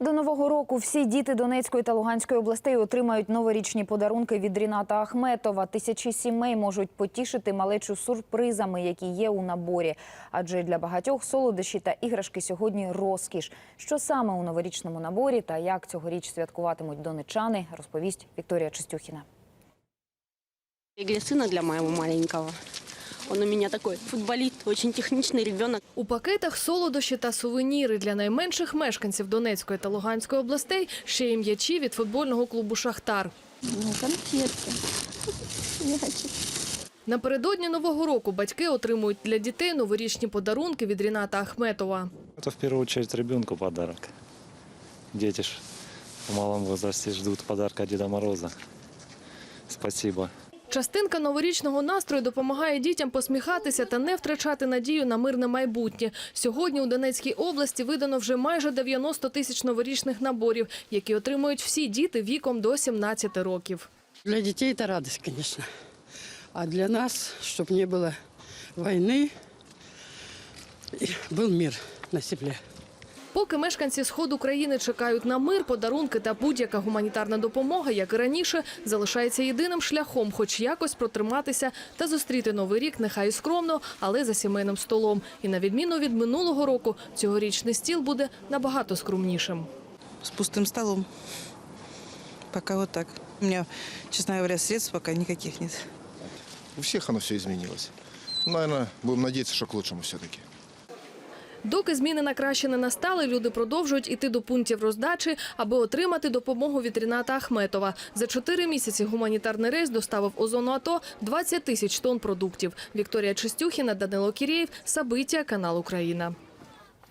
До нового року всі діти Донецької та Луганської областей отримають новорічні подарунки від Ріната Ахметова. Тисячі сімей можуть потішити малечу сюрпризами, які є у наборі. Адже для багатьох солодощі та іграшки сьогодні розкіш. Що саме у новорічному наборі та як цьогоріч святкуватимуть донечани, розповість Вікторія Чистюхіна. Для сына, для моего маленького. Он у меня такой футболист, очень техничный ребенок. У пакетах солодощі та сувеніри для найменших мешканців Донецької та Луганської областей ще й м'ячі від футбольного клубу Шахтар. Ну, конфетки. Напередодні нового року батьки отримують для дітей новорічні подарунки від Ріната Ахметова. Это в первую очередь ребенку подарок. Дети ж в малом возрасте ждут подарка Деда Мороза. Спасибо. Частинка новорічного настрою допомагає дітям посміхатися та не втрачати надію на мирне майбутнє. Сьогодні у Донецькій області видано вже майже 90 тисяч новорічних наборів, які отримують всі діти віком до 17 років. Для детей это радость, конечно. А для нас, чтобы не было войны, и был мир на земле. Поки мешканці сходу країни чекають на мир, подарунки та будь-яка гуманітарна допомога, як і раніше, залишається єдиним шляхом, хоч якось протриматися та зустріти новий рік, нехай і скромно, але за сімейним столом. І на відміну від минулого року, цьогорічний стіл буде набагато скромнішим. с пустым столом. Пока вот так. У меня, честно говоря, средств пока никаких нет. У всех оно все изменилось. Наверное, будем надеяться, что к лучшему все-таки. Доки зміни на краще не настали, люди продовжують іти до пунктів роздачі, аби отримати допомогу від Ріната Ахметова. За чотири місяці гуманітарний рейс доставив у зону АТО 20 тисяч тонн продуктів. Вікторія Чистюхіна, Данило Кірєєв, Сабиття, канал Україна.